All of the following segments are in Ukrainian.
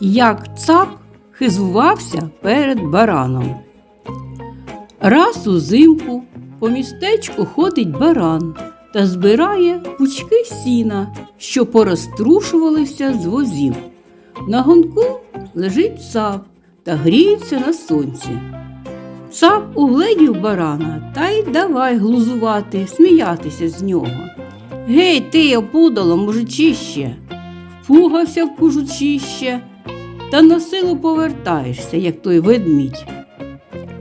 як цап хизувався перед бараном. Раз узимку по містечку ходить баран та збирає пучки сіна, що порозтрушувалися з возів. На гонку лежить цап та гріється на сонці. Цап угледів барана та й давай глузувати, сміятися з нього. Гей, ти, опудало, мужичище, впугався в кужучище, та на силу повертаєшся, як той ведмідь.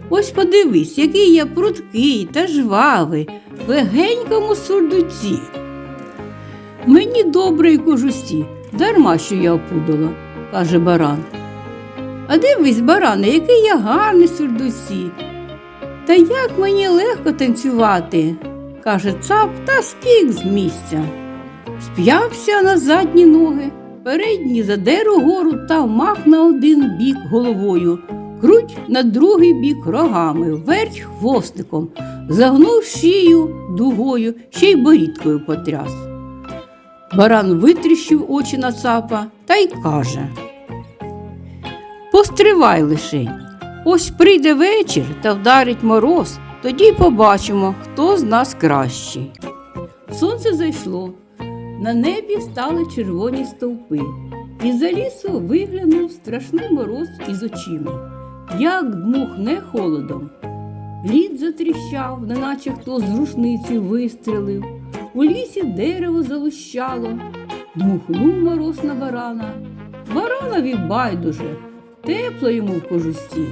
Ось подивись, який я прудкий та жвавий, в легенькому сурдуці. Мені добре й кожусі, дарма що я опудала, каже баран. А дивись, баране, який я гарний сурдуці. Та як мені легко танцювати, каже цап та скік з місця. Сп'явся на задні ноги, передні задер угору та мах на один бік головою, круть на другий бік рогами, верть хвостиком, загнув шию дугою, ще й борідкою потряс. Баран витріщив очі на цапа та й каже. Постривай лишень. Ось прийде вечір та вдарить мороз, тоді побачимо, хто з нас кращий. Сонце зайшло, на небі стали червоні стовпи, і за лісу виглянув страшний мороз із очима. Як дмухне холодом. Лід затріщав, неначе хто з рушниці вистрелив. У лісі дерево залущало, дмухнув мороз на барана. Баранові байдуже, тепло йому в кожусті.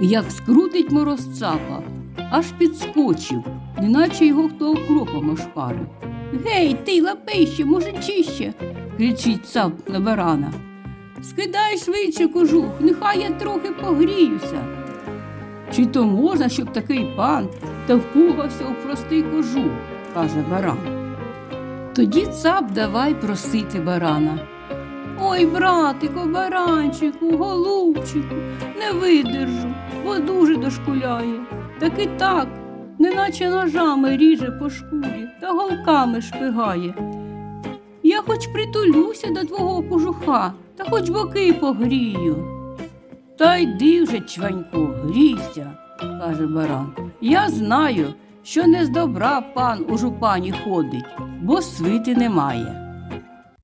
Як скрутить мороз цапа, аж підскочив, неначе його хто окропом ошпарив. Гей, ти, лапище, мужичище, кричить цап на барана. Скидай швидше кожух, нехай я трохи погріюся. Чи то можна, щоб такий пан та впугався у простий кожух, каже баран. Тоді цап давай просити барана. Ой, братику, баранчику, голубчику, не видержу, бо дуже дошкуляє. Так і так, неначе ножами ріже по шкурі та голками шпигає. Я хоч притулюся до твого кожуха, та хоч боки погрію. Та йди вже, чваньку, грійся, каже баран. Я знаю, що не з добра пан у жупані ходить, бо свити немає.